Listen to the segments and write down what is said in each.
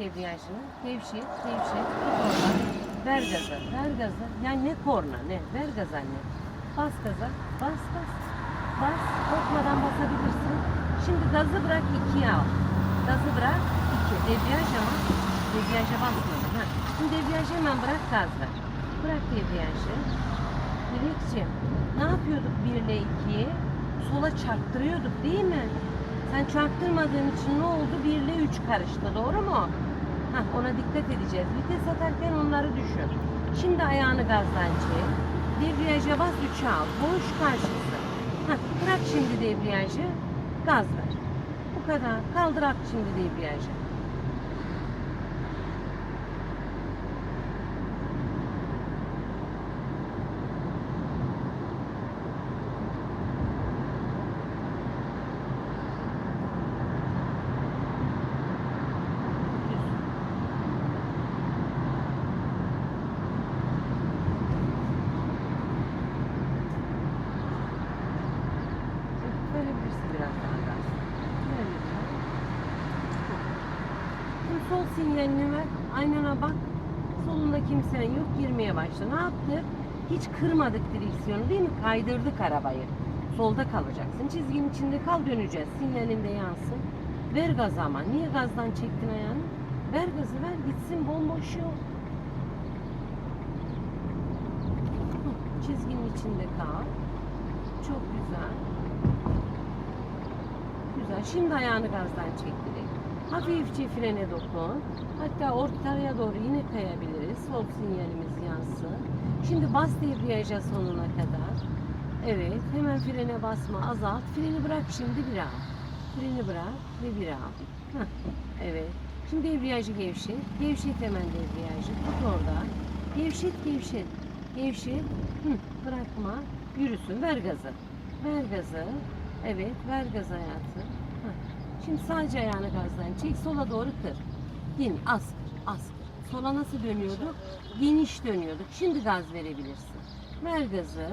Debriyajını gevşet, gevşet, tut oradan. Ver gazı, ver gazı. Yani ne korna ne, ver gaz anne. Bas gaza, bas bas. Bas, korkmadan basabilirsin. Şimdi gazı bırak ikiye al. Gazı bırak iki. Debriyaj ama debriyaja basmadın. Ha. Şimdi debriyajı hemen bırak gaz ver. Bırak debriyajı. Dilekciğim, ne yapıyorduk 1 ile 2'yi? Sola çarptırıyorduk değil mi? Sen çarptırmadığın için ne oldu? 1 ile 3 karıştı doğru mu? Hah, ona dikkat edeceğiz. Vites atarken onları düşün. Şimdi ayağını gazdan çek. Debriyaja bas 3'e al. Boş karşısı. Hah, bırak şimdi debriyajı. Gaz ver. Bu kadar. Kaldır at şimdi debriyajı. Verebilirsin biraz daha gaz. Ver sol sinyalini ver. Aynana bak. Solunda kimsen yok. Girmeye başla. Ne yaptık? Hiç kırmadık direksiyonu değil mi? Kaydırdık arabayı. Solda kalacaksın. Çizginin içinde kal döneceğiz. Sinyalinde yansın. Ver gaz ama. Niye gazdan çektin ayağını? Ver gazı ver. Gitsin bomboş yol. Çizginin içinde kal. Çok güzel. Güzel. Şimdi ayağını gazdan çek direkt. Hafifçe frene dokun. Hatta ortaya doğru yine kayabiliriz. Sol sinyalimiz yansın. Şimdi bas debriyaja sonuna kadar. Evet. Hemen frene basma. Azalt. Freni bırak şimdi bir al. Freni bırak ve bir al. Hah, Evet. Şimdi debriyajı gevşet. Gevşet hemen debriyajı. Tut orada. Gevşet gevşet. Gevşet. Hı, bırakma. Yürüsün. Ver gazı. Ver gazı. Evet. Ver gaz hayatım. Hah. Şimdi sadece ayağını gazdan çek. Sola doğru kır. Din. Az kır. Az kır. Sola nasıl dönüyorduk? Geniş dönüyorduk. Şimdi gaz verebilirsin. Ver gazı.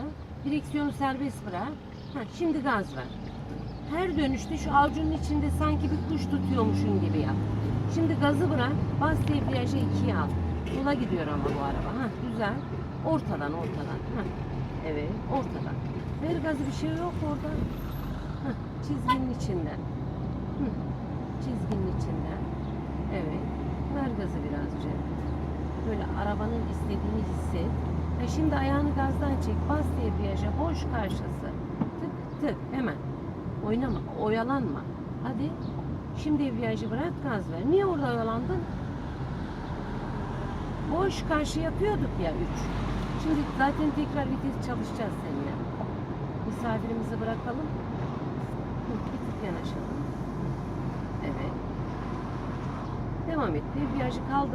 Direksiyonu serbest bırak. Hah, şimdi gaz ver. Her dönüşte şu avucunun içinde sanki bir kuş tutuyormuşun gibi yap. Şimdi gazı bırak. Bas debriyaja ikiye al. Sola gidiyor ama bu araba. Ha güzel. Ortadan ortadan. Ha. Evet ortadan. Ver gazı bir şey yok orada. Çizginin içinden. Hı, Çizginin içinden. Evet. Ver gazı birazcık. Böyle arabanın istediğini hisset. E şimdi ayağını gazdan çek. Bas debriyaja. Boş karşısı. Tık tık. Hemen. Oynama. Oyalanma. Hadi. Şimdi debriyajı bırak gaz ver. Niye orada oyalandın? Boş karşı yapıyorduk ya 3. Şimdi zaten tekrar vites çalışacağız seninle. Misafirimizi bırakalım. Yanaşalım. Evet. Devam et. Debriyajı kaldır.